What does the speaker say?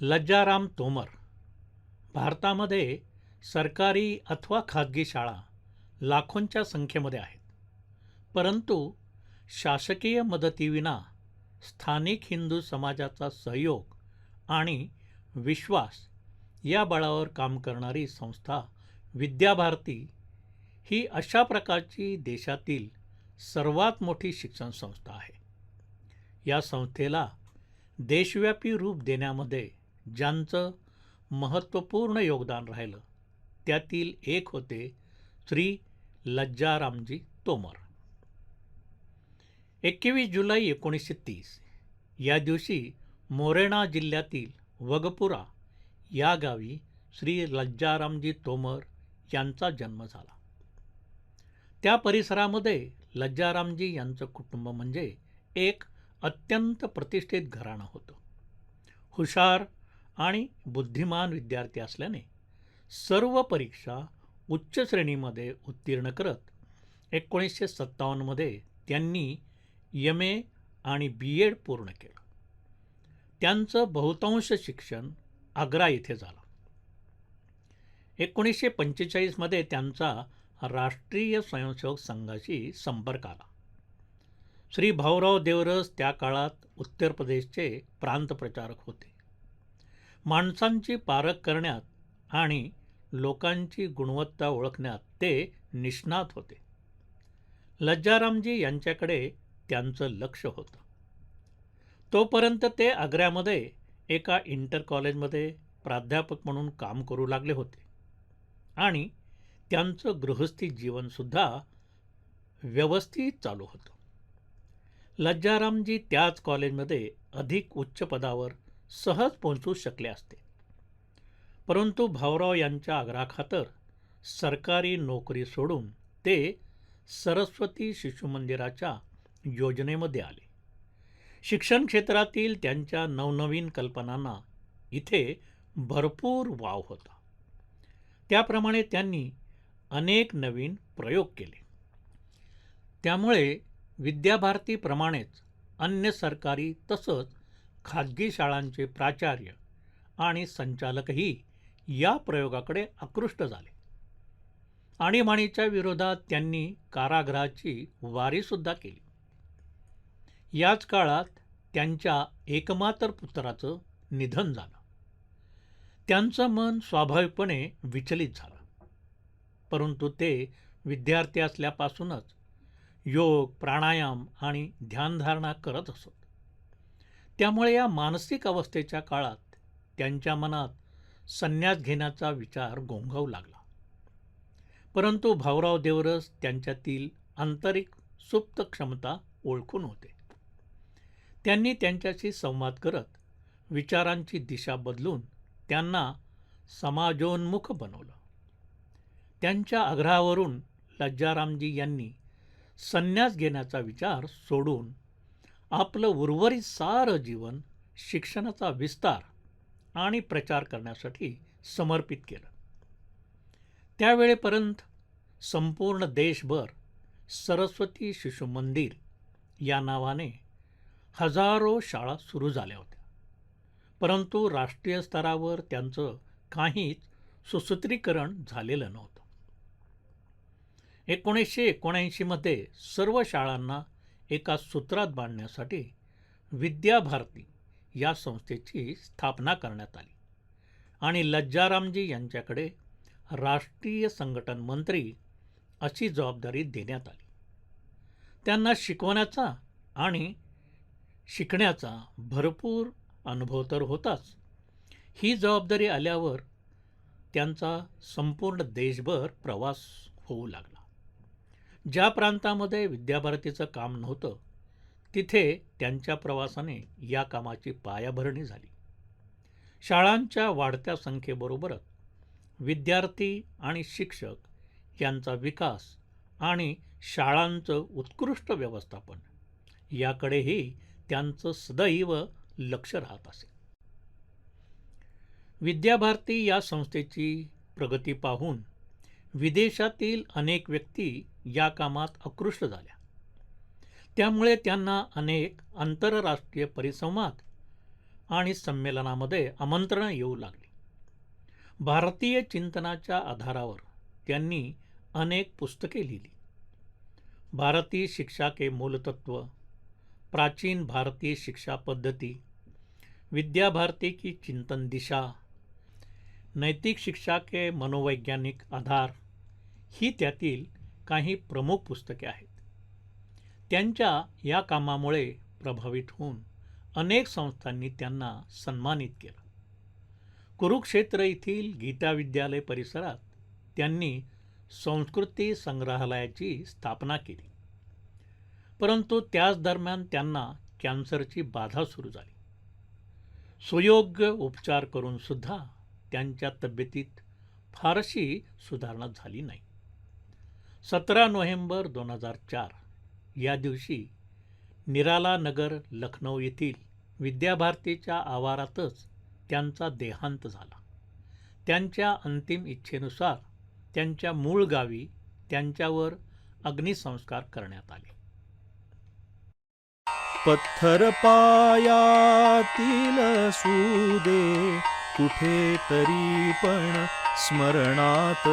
लज्जाराम तोमर. भारतामध्ये सरकारी अथवा खाजगी शाळा लाखोंच्या संख्येमध्ये आहेत. परंतु शासकीय मदतीविना स्थानिक हिंदू समाजाचा सहयोग आणि विश्वास या बळावर काम करणारी संस्था विद्याभारती ही अशा प्रकारची देशातील सर्वात मोठी शिक्षण संस्था आहे. या संस्थेला देशव्यापी रूप देण्यामध्ये ज्यांचं महत्त्वपूर्ण योगदान राहिलं त्यातील एक होते श्री लज्जारामजी तोमर. एकवीस जुलै एकोणीसशे तीस या दिवशी मोरेना जिल्ह्यातील वगपुरा या गावी श्री लज्जारामजी तोमर यांचा जन्म झाला. त्या परिसरामध्ये लज्जारामजी यांचं कुटुंब म्हणजे एक अत्यंत प्रतिष्ठित घराणं होतं. हुशार आणि बुद्धिमान विद्यार्थी असल्याने सर्व परीक्षा उच्च श्रेणीमध्ये उत्तीर्ण करत एकोणीसशे सत्तावन्नमध्ये त्यांनी एम ए आणि बी एड पूर्ण केलं. त्यांचं बहुतांश शिक्षण आग्रा येथे झालं. एकोणीसशे पंचेचाळीसमध्ये त्यांचा राष्ट्रीय स्वयंसेवक संघाशी संपर्क आला. श्री भाऊराव देवरस त्या काळात उत्तर प्रदेशचे प्रांत प्रचारक होते. माणसांची पारख करण्यात आणि लोकांची गुणवत्ता ओळखण्यात ते निष्णात होते. लज्जारामजी यांच्याकडे त्यांचं लक्ष होतं. तोपर्यंत ते आग्र्यामध्ये एका इंटर कॉलेजमध्ये प्राध्यापक म्हणून काम करू लागले होते. आणि त्यांचं गृहस्थी जीवनसुद्धा व्यवस्थित चालू होतं. लज्जारामजी त्याच कॉलेजमध्ये अधिक उच्च पदावर सहज पोहोचू शकले असते. परंतु भाऊराव यांच्या आग्रहाखातर सरकारी नोकरी सोडून ते सरस्वती शिशु मंदिराच्या योजनेमध्ये आले. शिक्षण क्षेत्रातील त्यांच्या नवनवीन कल्पनांना इथे भरपूर वाव होता. त्याप्रमाणे त्यांनी अनेक नवीन प्रयोग केले. त्यामुळे विद्याभारतीप्रमाणेच अन्य सरकारी तसंच खाजगी शाळांचे प्राचार्य आणि संचालकही या प्रयोगाकडे आकृष्ट झाले. आणीबाणीच्या विरोधात त्यांनी कारागृहाची वारीसुद्धा केली. याच काळात त्यांच्या एकमात्र पुत्राचं निधन झालं. त्यांचं मन स्वाभाविकपणे विचलित झालं. परंतु ते विद्यार्थी असल्यापासूनच योग प्राणायाम आणि ध्यानधारणा करत असत. त्यामुळे या मानसिक अवस्थेच्या काळात त्यांच्या मनात संन्यास घेण्याचा विचार गोंगावू लागला. परंतु भाऊराव देवरस त्यांच्यातील आंतरिक सुप्त क्षमता ओळखून होते. त्यांनी त्यांच्याशी संवाद करत विचारांची दिशा बदलून त्यांना समाजोन्मुख बनवलं. त्यांच्या आग्रहावरून लज्जारामजी यांनी संन्यास घेण्याचा विचार सोडून आपलं उर्वरित सारं जीवन शिक्षणाचा विस्तार आणि प्रचार करण्यासाठी समर्पित केलं. त्यावेळेपर्यंत संपूर्ण देशभर सरस्वती शिशु मंदिर या नावाने हजारो शाळा सुरू झाल्या होत्या. परंतु राष्ट्रीय स्तरावर त्यांचं काहीच सुसूत्रीकरण झालेलं नव्हतं. एकोणीसशे एकोणऐंशीमध्ये सर्व शाळांना एका सूत्रात बांधण्यासाठी विद्याभारती या संस्थेची स्थापना करण्यात आली. आणि लज्जारामजी यांच्याकडे राष्ट्रीय संघटन मंत्री अशी जबाबदारी देण्यात आली. त्यांना शिकवण्याचा आणि शिकण्याचा भरपूर अनुभव तर होताच. ही जबाबदारी आल्यावर त्यांचा संपूर्ण देशभर प्रवास होऊ लागला. ज्या प्रांतामध्ये विद्याभारतीचं काम नव्हतं तिथे त्यांच्या प्रवासाने या कामाची पायाभरणी झाली. शाळांच्या वाढत्या संख्येबरोबरच विद्यार्थी आणि शिक्षक यांचा विकास आणि शाळांचं उत्कृष्ट व्यवस्थापन याकडेही त्यांचं सदैव लक्ष राहत असे. विद्याभारती या संस्थेची प्रगती पाहून विदेशातील अनेक व्यक्ती या कामात आकृष्ट झाल्या. त्यामुळे त्यांना अनेक आंतरराष्ट्रीय परिसंवाद आणि संमेलनामध्ये आमंत्रणं येऊ लागली. भारतीय चिंतनाच्या आधारावर त्यांनी अनेक पुस्तके लिहिली. भारतीय शिक्षा के मूलतत्व प्राचीन भारतीय शिक्षा पद्धती विद्याभारती की चिंतन दिशा नैतिक शिक्षा के मनोवैज्ञानिक आधार ही त्यातील काही प्रमुख पुस्तके आहेत. त्यांच्या या कामामुळे प्रभावित होऊन अनेक संस्थांनी त्यांना सन्मानित केलं. कुरुक्षेत्र येथील गीता विद्यालय परिसरात त्यांनी संस्कृती संग्रहालयाची स्थापना केली. परंतु त्याच दरम्यान त्यांना कॅन्सरची बाधा सुरू झाली. सुयोग्य उपचार करून सुद्धा त्यांच्या तब्येतीत फारशी सुधारणा झाली नाही. सतरा नोव्हेंबर दोन हजार चार. या दिवशी निराला नगर लखनौ येथील विद्याभारतीच्या आवारातच त्यांचा देहांत झाला. त्यांच्या अंतिम इच्छेनुसार त्यांच्या मूळ गावी त्यांच्यावर अग्निसंस्कार करण्यात आले. पत्थर पायातील सुदे कुठे तरी पण स्मरणात.